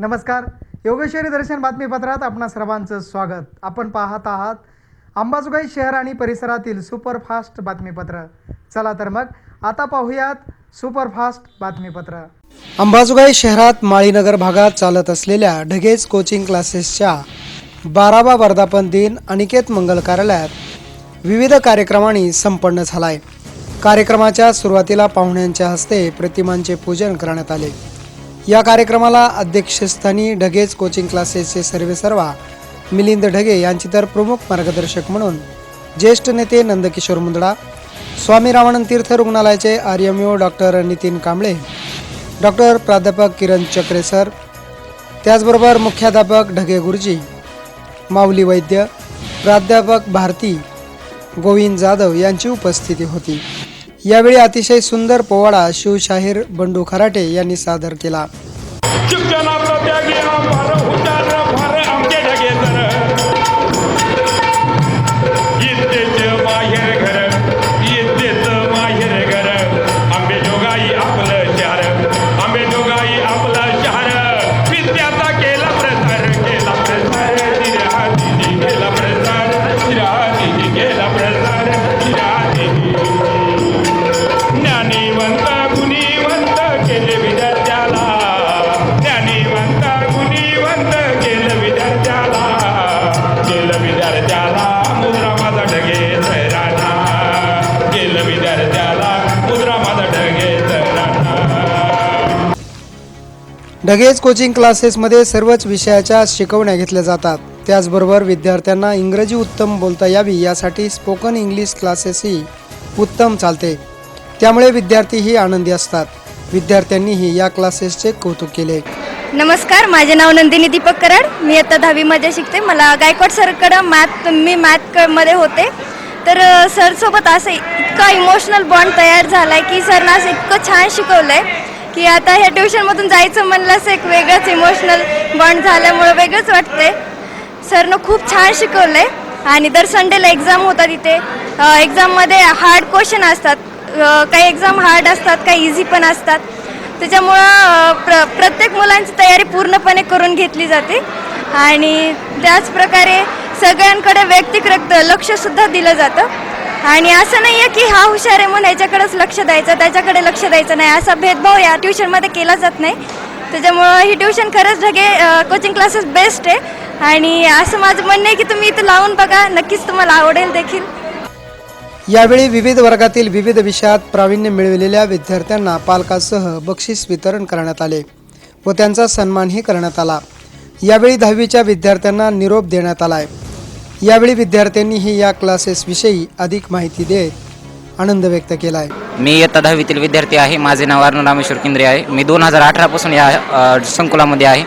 नमस्कार. योगेश्वरी दर्शन बातमीपत्रात आपणा सर्वांचं स्वागत. आपण पाहत आहात अंबाजोगाई शहर आणि परिसरातील सुपरफास्ट बातमीपत्र. चला तर मग आता पाहूयात सुपरफास्ट बातमीपत्र. अंबाजोगाई शहरात माळीनगर भागात चालत असलेल्या ढगेज कोचिंग क्लासेसच्या बारावा वर्धापन दिन अनिकेत मंगल कार्यालयात विविध कार्यक्रमांनी संपन्न झालाय. कार्यक्रमाच्या सुरुवातीला पाहुण्यांच्या हस्ते प्रतिमांचे पूजन करण्यात आले. या कार्यक्रमाला अध्यक्षस्थानी ढगेज कोचिंग क्लासेसचे सर्वेसर्वा मिलिंद ढगे यांची तर प्रमुख मार्गदर्शक म्हणून ज्येष्ठ नेते नंदकिशोर मुंदडा स्वामी रामानंद तीर्थ रुग्णालयाचे R M O doctor Nitin Kamble doctor प्राध्यापक किरण चक्रे सर त्याचबरोबर मुख्याध्यापक ढगे गुरुजी माऊली वैद्य प्राध्यापक भारती गोविंद जाधव यांची उपस्थिती होती. यावेळी अतिशय सुंदर पोवाडा शिवशाहीर बंडू खराटे यांनी सादर केला. ढगेज कोचिंग क्लासेसमध्ये सर्वच विषयाच्या शिकवण्या घेतल्या जातात. त्याचबरोबर विद्यार्थ्यांना इंग्रजी उत्तम बोलता यावी यासाठी स्पोकन इंग्लिश क्लासेसही उत्तम चालते. त्यामुळे विद्यार्थीही आनंदी असतात. विद्यार्थ्यांनीही या क्लासेसचे कौतुक केले. नमस्कार माझे नाव नंदिनी दीपक कराड. मी आता दहावीमध्ये शिकते. मला गायकवाड सरकडं मॅथ मी मॅथमध्ये होते. तर सरसोबत असं इतका इमोशनल बॉन्ड तयार झाला आहे की सरनं असं इतकं छान शिकवलं आहे की आता ह्या ट्युशनमधून जायचं म्हणलं असं एक वेगळंच इमोशनल बॉन्ड झाल्यामुळं वेगळंच वाटतंय. सरनं खूप छान शिकवलं आहे आणि दर संडेला एक्झाम होतात इथे. एक्झाममध्ये हार्ड क्वेश्चन असतात. काही एक्झाम हार्ड असतात काही इझी पण असतात. त्याच्यामुळं प्र प्रत्येक मुलांची तयारी पूर्णपणे करून घेतली जाते. आणि त्याचप्रकारे सगळ्यांकडे वैयक्तिक रक्त लक्षसुद्धा दिलं जातं. आणि असं नाही आहे की हा हुशार आहे म्हणून ह्याच्याकडेच लक्ष द्यायचं त्याच्याकडे लक्ष द्यायचं नाही. असा भेदभाव या ट्युशनमध्ये केला जात नाही. त्याच्यामुळं ही ट्युशन खरंच ढगे कोचिंग क्लासेस बेस्ट आहे. आणि असं माझं म्हणणं आहे की तुम्ही इथं लावून बघा नक्कीच तुम्हाला आवडेल देखील. यावेळी विविध वर्गातील विविध विषयात प्रावीण्य मिळविलेल्या विद्यार्थ्यांना पालकासह बक्षीस वितरण करण्यात आले व त्यांचा सन्मानही करण्यात आला. यावेळी दहावीच्या विद्यार्थ्यांना निरोप देण्यात आला आहे यावेळी विद्यार्थ्यांनीही या क्लासेसविषयी अधिक माहिती देत आनंद व्यक्त केलाय. मी इयत्ता दहावीतील विद्यार्थी आहे. माझे नाव अर्ण रामेश्वर केंद्रे आहे. मी दोन हजार अठरापासून या संकुलामध्ये आहे.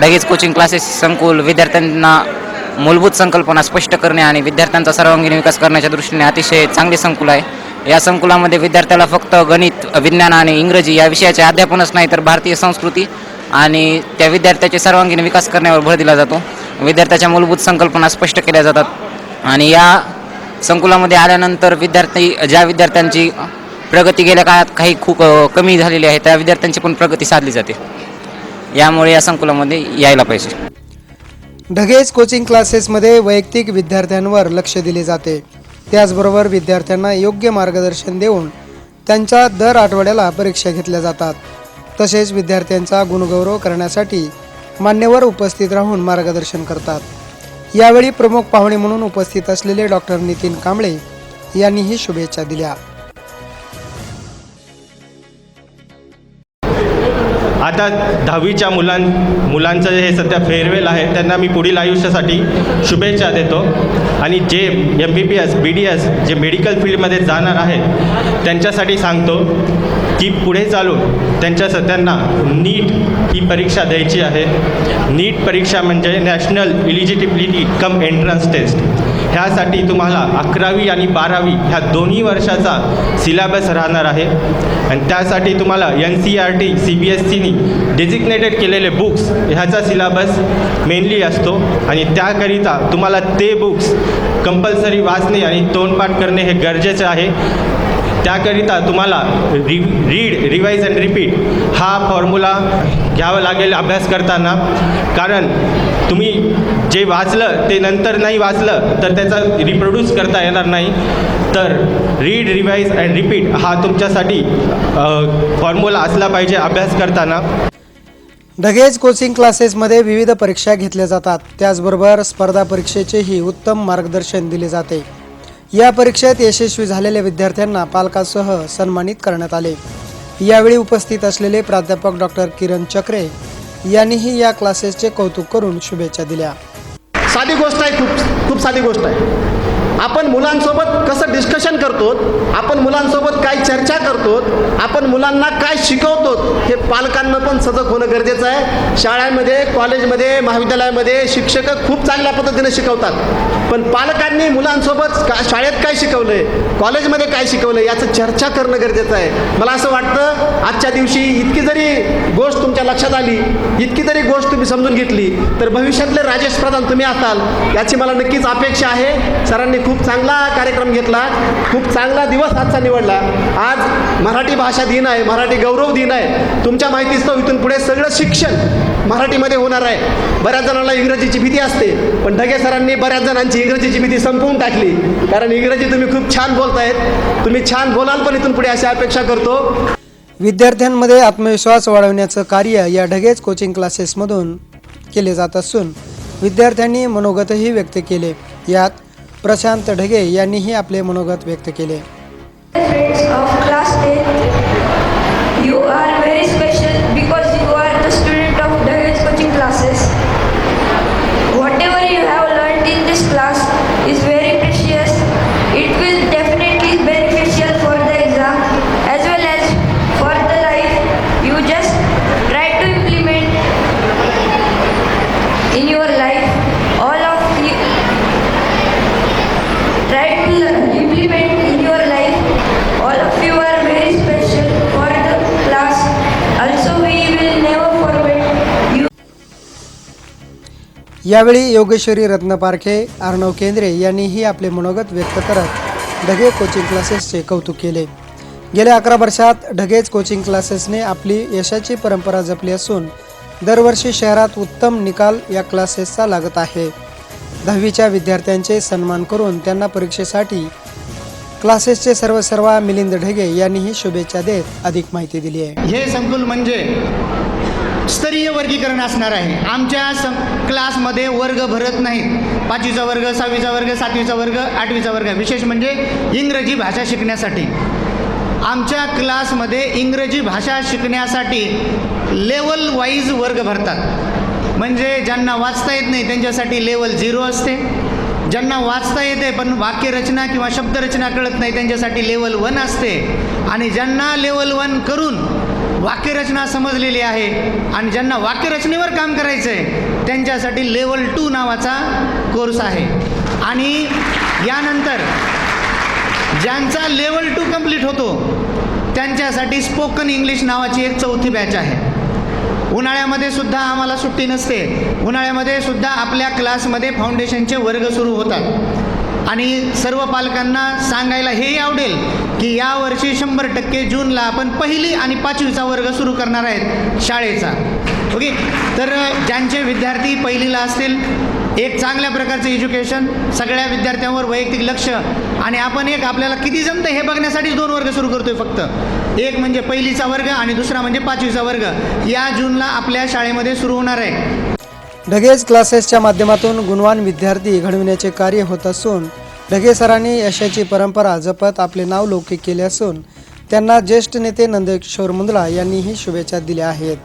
डगेज कोचिंग क्लासेस संकुल विद्यार्थ्यांना मूलभूत संकल्पना स्पष्ट करणे आणि विद्यार्थ्यांचा सर्वांगीण विकास करण्याच्या दृष्टीने अतिशय चांगले संकुल आहे. या संकुलामध्ये विद्यार्थ्याला फक्त गणित विज्ञान आणि इंग्रजी या विषयाचे अध्यापनच नाही तर भारतीय संस्कृती आणि त्या विद्यार्थ्याचे सर्वांगीण विकास करण्यावर भर दिला जातो. विद्यार्थ्याच्या मूलभूत संकल्पना स्पष्ट केल्या जातात. आणि या संकुलामध्ये आल्यानंतर विद्यार्थी ज्या विद्यार्थ्यांची प्रगती गेल्या काळात काही खूप कमी झालेली आहे त्या विद्यार्थ्यांची पण प्रगती साधली जाते. यामुळे या संकुलामध्ये यायला पाहिजे. ढगेज कोचिंग क्लासेसमध्ये वैयक्तिक विद्यार्थ्यांवर लक्ष दिले जाते. त्याचबरोबर विद्यार्थ्यांना योग्य मार्गदर्शन देऊन त्यांच्या दर आठवड्याला परीक्षा घेतल्या जातात. तसेच विद्यार्थ्यांचा गुणगौरव करण्यासाठी मान्यवर उपस्थित राहून मार्गदर्शन करतात. यावेळी प्रमुख पाहुणे म्हणून उपस्थित असलेले डॉक्टर नितीन कांबळे यांनीही शुभेच्छा दिल्या. आता दहावीच्या मुलां मुलांचं हे सध्या फेअरवेल आहे त्यांना मी पुढील आयुष्यासाठी शुभेच्छा देतो. आणि जे M B B S B D S जे मेडिकल फील्डमध्ये जाणार आहेत त्यांच्यासाठी सांगतो की पुढे चालून त्यांच्या सत्यांना नीट ही परीक्षा द्यायची आहे. नीट परीक्षा म्हणजे national eligibility cum entrance test. ह्यासाठी तुम्हाला अकरावी आणि बारावी ह्या दोन्ही वर्षाचा सिलेबस राहणार आहे. आणि त्यासाठी तुम्हाला N C R T C B S सीनी डेजिग्नेटेड केलेले बुक्स ह्याचा सिलेबस मेनली असतो. आणि त्याकरिता तुम्हाला ते बुक्स कंपल्सरी वाचणे आणि तोंडपाठ करणे हे गरजेचे आहे. त्याकरिता तुम्हाला re read revise and repeat हा फॉर्म्युला घ्यावा लागेल अभ्यास करताना. कारण तुम्ही जे वाचलं ते नंतर नाही वाचलं तर त्याचा रिप्रोड्यूस करता येणार नाही. तर रीड रिवाईज अँड रिपीट हा तुमच्यासाठी फॉर्म्युला असला पाहिजे अभ्यास करताना. ढगेज कोचिंग क्लासेसमध्ये विविध परीक्षा घेतल्या जातात. त्याचबरोबर स्पर्धा परीक्षेचेही उत्तम मार्गदर्शन दिले जाते. या परीक्षेत यशस्वी झालेल्या विद्यार्थ्यांना पालकासह सन्मानित करण्यात आले. यावेळी उपस्थित असलेले प्राध्यापक डॉक्टर किरण चक्रे यांनीही या क्लासेसचे कौतुक करून शुभेच्छा दिल्या. साधी गोष्ट आहे खूप खूप साधी गोष्ट आहे. आपण मुलांसोबत कसं डिस्कशन करतो आपण मुलांसोबत काय चर्चा करतो आपण मुलांना काय शिकवतो हे पालकांना पण सजग होणं गरजेचं आहे. शाळेमध्ये कॉलेजमध्ये महाविद्यालयामध्ये शिक्षक खूप चांगल्या पद्धतीने शिकवतात. पण पालकांनी मुलांसोबत का शाळेत काय शिकवलं आहे कॉलेजमध्ये काय शिकवलं आहे याचं चर्चा करणं गरजेचं आहे. मला असं वाटतं आजच्या दिवशी इतकी जरी लक्षात आली इतकी तरी गोष्ट तुम्ही समजून घेतली तर भविष्यातले राजेश प्रधान तुम्ही असाल याची मला नक्कीच अपेक्षा आहे. सरांनी खूप चांगला कार्यक्रम घेतला खूप चांगला दिवस आजचा निवडला. आज मराठी भाषा दिन आहे मराठी गौरव दिन आहे. तुमच्या माहितीचं इथून पुढे सगळं शिक्षण मराठीमध्ये होणार आहे. बऱ्याच जणांना इंग्रजीची भीती असते पण ढगे सरांनी बऱ्याच जणांची इंग्रजीची भीती संपवून टाकली. कारण इंग्रजी तुम्ही खूप छान बोलतायत. तुम्ही छान बोलाल पण इथून पुढे अशी अपेक्षा करतो. विद्यार्थ्यांमध्ये आत्मविश्वास वाढवण्याचं कार्य या ढगेज कोचिंग क्लासेसमधून केले जात असून विद्यार्थ्यांनी मनोगतही व्यक्त केले. यात प्रशांत ढगे यांनीही आपले मनोगत व्यक्त केले. यावेळी योगेश्वरी रत्नपारखे अर्णव केंद्रे यांनीही आपले मनोगत व्यक्त करत ढगे कोचिंग क्लासेसचे कौतुक केले. गेल्या अकरा वर्षात ढगेज कोचिंग क्लासेसने आपली यशाची परंपरा जपली असून दरवर्षी शहरात उत्तम निकाल या क्लासेसचा लागत आहे. दहावीच्या विद्यार्थ्यांचे सन्मान करून त्यांना परीक्षेसाठी क्लासेसचे सर्व सर्व मिलिंद ढगे यांनीही शुभेच्छा देत अधिक माहिती दिली आहे. हे संकुल म्हणजे स्तरीय वर्गीकरण असणार आहे. आमच्या सं क्लासमध्ये वर्ग भरत नाहीत. पाचवीचा वर्ग सहावीचा वर्ग सातवीचा वर्ग आठवीचा वर्ग. विशेष म्हणजे इंग्रजी भाषा शिकण्यासाठी. आमच्या क्लासमध्ये इंग्रजी भाषा शिकण्यासाठी लेवल वाईज वर्ग भरतात. म्हणजे ज्यांना वाचता येत नाही त्यांच्यासाठी लेवल झिरो असते. ज्यांना वाचता येते पण वाक्यरचना किंवा शब्दरचना कळत नाही त्यांच्यासाठी लेवल वन असते. आणि ज्यांना लेवल वन करून वाक्यरचना समजलेली आहे आणि ज्यांना वाक्यरचनेवर काम करायचं आहे त्यांच्यासाठी लेवल टू नावाचा कोर्स आहे. आणि यानंतर ज्यांचा लेवल टू कंप्लीट होतो त्यांच्यासाठी स्पोकन इंग्लिश नावाची एक चौथी बॅच आहे. उन्हाळ्यामध्ये सुद्धा आम्हाला सुट्टी नसते. उन्हाळ्यामध्ये सुद्धा आपल्या क्लासमध्ये फाउंडेशनचे वर्ग सुरू होतात. आणि सर्व पालकांना सांगायला हेही आवडेल की यावर्षी शंभर टक्के जूनला आपण पहिली आणि पाचवीचा वर्ग सुरू करणार आहेत शाळेचा. ओके? तर ज्यांचे विद्यार्थी पहिलीला असतील एक चांगल्या प्रकारचं एज्युकेशन सगळ्या विद्यार्थ्यांवर वैयक्तिक लक्ष आणि आपण एक आपल्याला किती जमतं हे बघण्यासाठीच दोन वर्ग सुरू करतोय फक्त. एक म्हणजे पहिलीचा वर्ग आणि दुसरा म्हणजे पाचवीचा वर्ग. या जूनला आपल्या शाळेमध्ये सुरू होणार आहे. ढगेज क्लासेसच्या माध्यमातून गुणवान विद्यार्थी घडविण्याचे कार्य होत असून ढगे सरांनी यशाची परंपरा जपत आपले नाव लौकिक केले असून त्यांना ज्येष्ठ नेते नंदकिशोर मुंदला यांनीही शुभेच्छा दिल्या आहेत.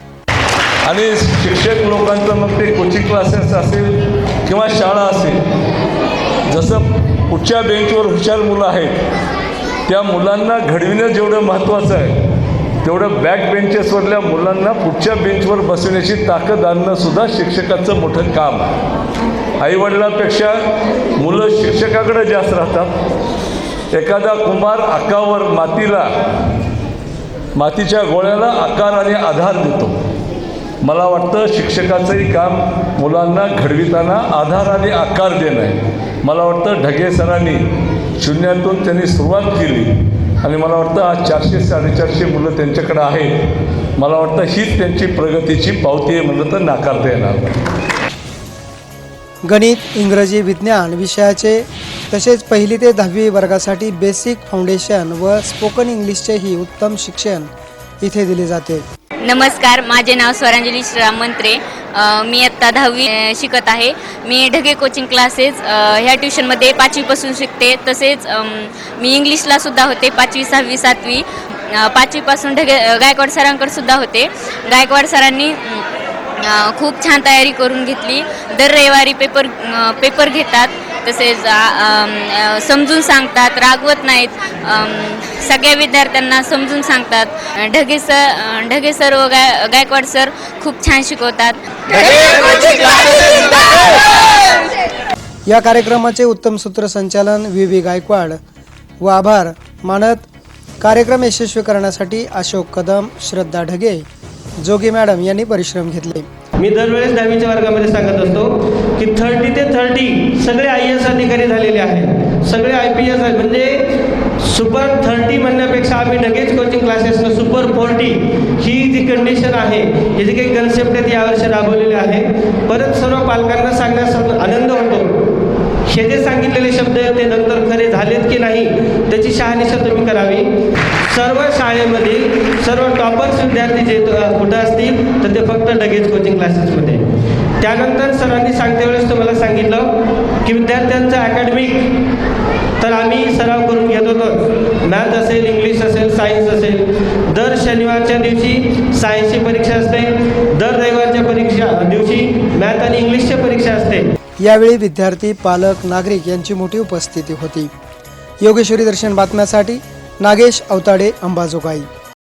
आणि शिक्षक लोकांचं मग ते कोचिंग क्लासेस असेल किंवा शाळा असेल जसं पुढच्या बेंचवर हुशार मुलं आहेत त्या मुलांना घडविणं जेवढं महत्त्वाचं आहे तेवढं बॅक बेंचेसवरल्या मुलांना पुढच्या बेंचवर बसवण्याची ताकद आणणंसुद्धा शिक्षकाचं मोठं काम. आईवडिलांपेक्षा मुलं शिक्षकाकडे जास्त राहतात. एखादा कुंभार आकावर मातीला मातीच्या गोळ्याला आकार आणि आधार देतो. मला वाटतं शिक्षकाचंही काम मुलांना घडविताना आधार आणि आकार देणं आहे. मला वाटतं ढगे सरांनी शून्यातून त्यांनी सुरुवात केली. आणि मला वाटतं आज चारशे साडेचारशे मुलं त्यांच्याकडे आहेत. मला वाटतं हीच त्यांची प्रगतीची पावती आहे म्हणलं तर नाकारता येणार गणित इंग्रजी विज्ञान विषयाचे तसेच पहिली ते दहावी वर्गासाठी बेसिक फाउंडेशन व स्पोकन इंग्लिशचेही उत्तम शिक्षण इथे दिले जाते. नमस्कार माझे नाव स्वरांजली श्रीराम मंत्रे मी आत्ता दहावी शिकत आहे. मी ढगे कोचिंग क्लासेस ह्या ट्युशनमध्ये पाचवीपासून शिकते. तसेच मी इंग्लिशला सुद्धा होते पाचवी सहावी सातवी. पाचवीपासून ढगे गायकवाड सरांकडे सुद्धा होते. गायकवाड सरांनी खूप छान तयारी करून घेतली. दर रविवारी पेपर पेपर घेतात. तसेच समजून सांगतात रागवत नाहीत. सगळ्या विद्यार्थ्यांना समजून सांगतात. ढगे सर ढगे सर व गाय गायकवाड सर खूप छान शिकवतात. या कार्यक्रमाचे उत्तम सूत्रसंचालन व्ही व्ही गायकवाड. व आभार मानत कार्यक्रम यशस्वी करण्यासाठी अशोक कदम श्रद्धा ढगे जोगी मॅडम यांनी परिश्रम घेतले. मी दरवेळेस दहावीच्या वर्गामध्ये सांगत असतो की थर्टी ते थर्टी सगळे आय एस अधिकारी झालेले आहेत. सगळे आय पी एस म्हणजे सुपर थर्टी म्हणण्यापेक्षा आम्ही लगेच कोचिंग क्लासेसनं सुपर फोर्टी ही जी कंडिशन आहे ही जी काही कन्सेप्ट आहेत यावर्षी राबवलेले आहे. परत सर्व पालकांना सांगण्यास आनंद होतो. हे जे सांगितलेले शब्द आहेत ते नंतर खरे झालेत की नाही त्याची शहानिशा तुम्ही करावी. सर्व शाळेमधील सर्व टॉपर्स विद्यार्थी जे कुठं असतील तर ते फक्त लगेच कोचिंग क्लासेसमध्ये त्यानंतर सरांनी सांगते वेळेस तुम्हाला सांगितलं की विद्यार्थ्यांचं अकॅडमिक तर आम्ही सराव करून घेत होतो. मॅथ असेल इंग्लिश असेल सायन्स असेल. दर शनिवारच्या दिवशी सायन्सची परीक्षा असते दर रविवारच्या परीक्षा दिवशी मॅथ आणि इंग्लिशची परीक्षा असते. यावेळी विद्यार्थी पालक नागरिक यांची मोठी उपस्थिती होती. योगेश्वरी दर्शन बातम्यासाठी नागेश अवताडे अंबाजोगाई.